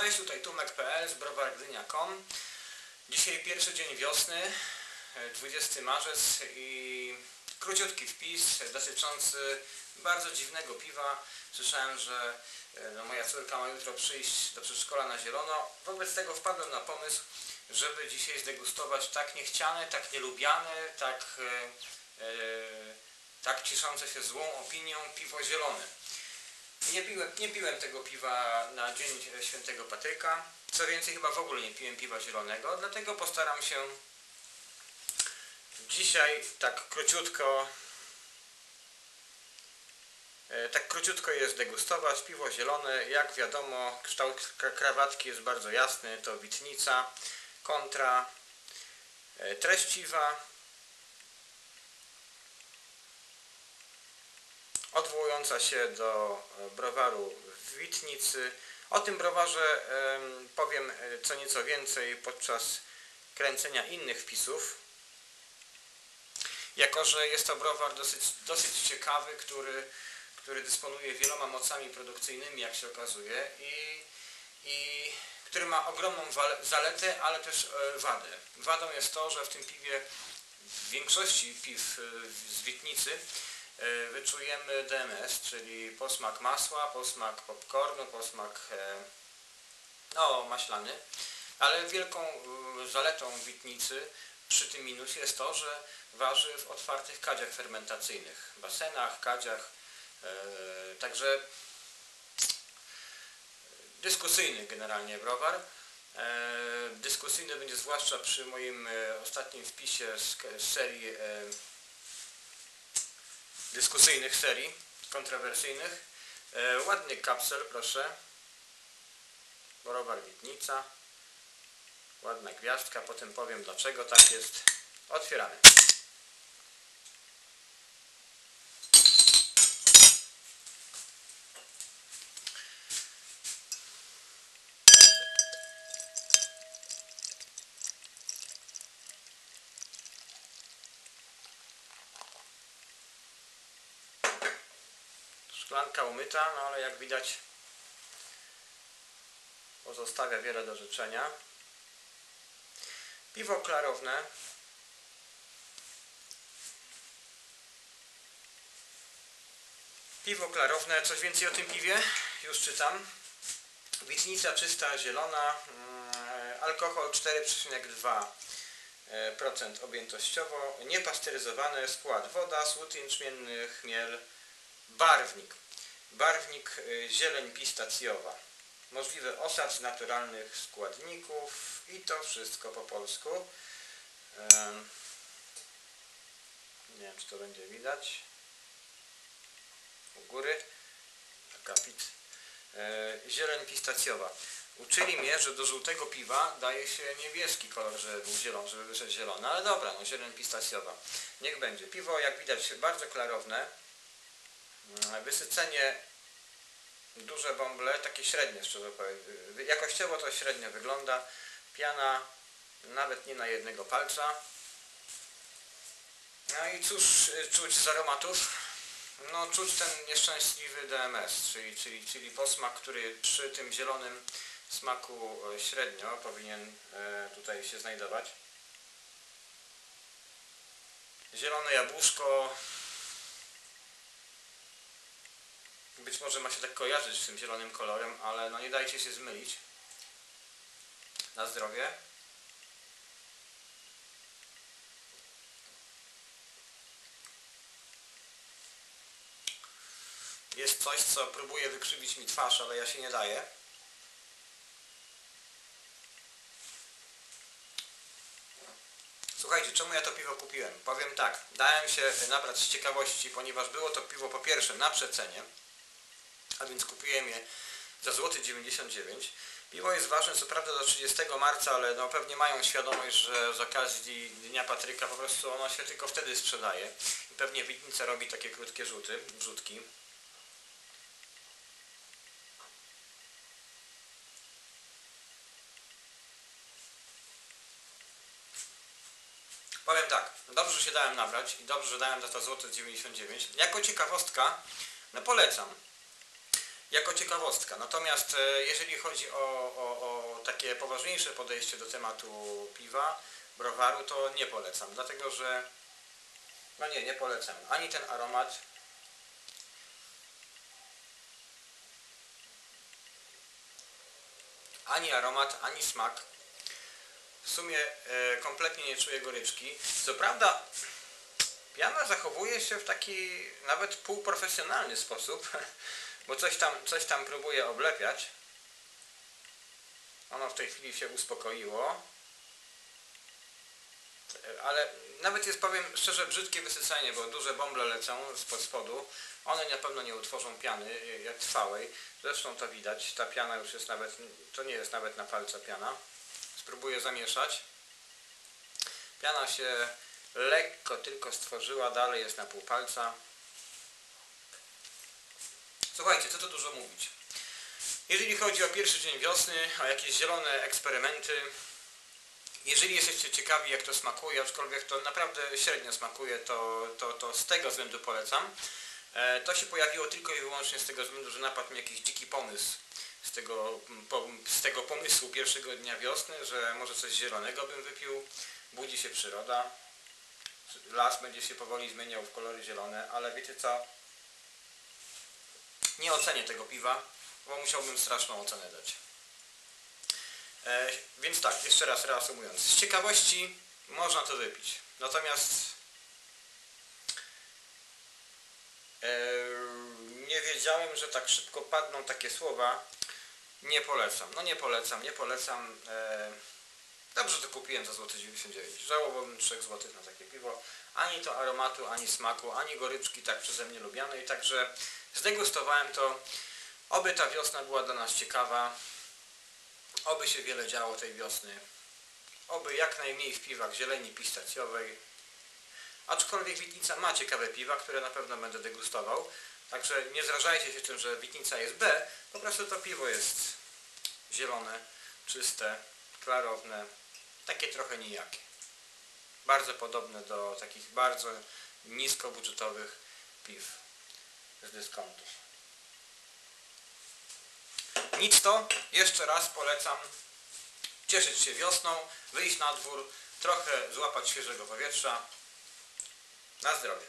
Cześć, tutaj Tumek.pl z browargdynia.com Dzisiaj pierwszy dzień wiosny, e, 20 marzec i króciutki wpis dotyczący bardzo dziwnego piwa. Słyszałem, że e, no, moja córka ma jutro przyjść do przedszkola na zielono. Wobec tego wpadłem na pomysł, żeby dzisiaj zdegustować tak niechciane, tak nielubiane, tak, e, e, tak ciszące się złą opinią piwo zielone. Nie piłem, nie piłem tego piwa na dzień świętego Patryka. Co więcej, chyba w ogóle nie piłem piwa zielonego, dlatego postaram się dzisiaj tak króciutko e, tak króciutko je zdegustować. Piwo zielone, jak wiadomo, kształt krawatki jest bardzo jasny, to witnica kontra e, treściwa. Odwołująca się do e, browaru w Witnicy. O tym browarze em, powiem e, co nieco więcej podczas kręcenia innych wpisów. Jako, że jest to browar dosyć, dosyć ciekawy, który, który dysponuje wieloma mocami produkcyjnymi, jak się okazuje, i, i który ma ogromną zaletę, ale też e, wadę. Wadą jest to, że w tym piwie, w większości piw z Witnicy, wyczujemy DMS, czyli posmak masła, posmak popcornu, posmak e, no, maślany, ale wielką e, zaletą witnicy przy tym minusie jest to, że waży w otwartych kadziach fermentacyjnych, basenach, kadziach, e, także dyskusyjny generalnie browar. E, dyskusyjny będzie zwłaszcza przy moim e, ostatnim wpisie z, serii e, dyskusyjnych serii, kontrowersyjnych. E, ładny kapsel, proszę. Browar Witnica. Ładna gwiazdka, potem powiem dlaczego tak jest. Otwieramy. Szklanka umyta, no ale jak widać pozostawia wiele do życzenia. Piwo klarowne. Piwo klarowne, coś więcej o tym piwie? Już czytam. Witnica czysta, zielona, mm, alkohol 4,2% e, objętościowo, niepasteryzowany skład woda, słód jęczmienny, chmiel, barwnik. Barwnik y, zieleń pistacjowa. Możliwy osad z naturalnych składników i to wszystko po polsku. Nie wiem czy to będzie widać. U góry. Akapit. E, Zieleń pistacjowa. Uczyli mnie, że do żółtego piwa daje się niebieski kolor, żeby był zielony, żeby wyszedł zielony, ale dobra, no zieleń pistacjowa. Niech będzie. Piwo, jak widać, bardzo klarowne. Mm, Wysycenie duże bąble, takie średnie szczerze powiem. Wy- Jakościowo to średnio wygląda. Piana nawet nie na jednego palca. No i cóż y, czuć z aromatów? No czuć ten nieszczęśliwy DMS, czyli, czyli, czyli posmak, który przy tym zielonym smaku e, średnio powinien tutaj się znajdować. Zielone jabłuszko być może ma się tak kojarzyć z tym zielonym kolorem, ale no nie dajcie się zmylić. Na zdrowie. Jest coś, co próbuje wykrzywić mi twarz, ale ja się nie daję. Słuchajcie, czemu ja to piwo kupiłem? Powiem tak, dałem się nabrać z ciekawości, ponieważ było to piwo po pierwsze na przecenie, a więc kupiłem je za złoty 99. Piwo jest ważne co prawda do 30 marca, ale no pewnie mają świadomość, że z okazji Dnia Patryka po prostu ono się tylko wtedy sprzedaje. I pewnie Witnica robi takie krótkie rzuty, wrzutki. Powiem tak, dobrze się dałem nabrać i dobrze, dałem za to złote 99. Jako ciekawostka, no polecam. Jako ciekawostka. Natomiast e, jeżeli chodzi o, o, o takie poważniejsze podejście do tematu piwa, browaru, to nie polecam, dlatego że no nie, nie polecam. Ani ten aromat, ani aromat, ani smak. W sumie e, kompletnie nie czuję goryczki. Co prawda piana zachowuje się w taki nawet półprofesjonalny sposób, bo coś tam, coś tam próbuje oblepiać. Ono w tej chwili się uspokoiło. Ale nawet jest, powiem szczerze, brzydkie wysycenie, bo duże bąble lecą spod spodu. One na pewno nie utworzą piany jak trwałej. Zresztą to widać. Ta piana już jest nawet, to nie jest nawet na palce piana. Spróbuję zamieszać. Piana się lekko tylko stworzyła, dalej jest na pół palca. Słuchajcie, co tu dużo mówić. Jeżeli chodzi o pierwszy dzień wiosny, o jakieś zielone eksperymenty, jeżeli jesteście ciekawi jak to smakuje, aczkolwiek to naprawdę średnio smakuje, to, to, to z tego względu polecam. E, To się pojawiło tylko i wyłącznie z tego względu, że napadł mi jakiś dziki pomysł z tego, z tego pomysłu pierwszego dnia wiosny, że może coś zielonego bym wypił. Budzi się przyroda, las będzie się powoli zmieniał w kolory zielone, ale wiecie co? Nie ocenię tego piwa, bo musiałbym straszną ocenę dać. E, więc tak, jeszcze raz reasumując. Z ciekawości można to wypić. Natomiast e, nie wiedziałem, że tak szybko padną takie słowa. Nie polecam. No nie polecam, nie polecam. E, dobrze to kupiłem za złoty 99. Żałowałbym 3 zł na takie piwo. Ani to aromatu, ani smaku, ani goryczki tak przeze mnie lubianej. Także zdegustowałem to. Oby ta wiosna była dla nas ciekawa. Oby się wiele działo tej wiosny. Oby jak najmniej w piwach zieleni pistacjowej. Aczkolwiek Witnica ma ciekawe piwa, które na pewno będę degustował. Także nie zrażajcie się tym, że Witnica jest B. Po prostu to piwo jest zielone, czyste, klarowne. Takie trochę nijakie. Bardzo podobne do takich bardzo niskobudżetowych piw z dyskontów. Nic to, jeszcze raz polecam cieszyć się wiosną, wyjść na dwór, trochę złapać świeżego powietrza. Na zdrowie.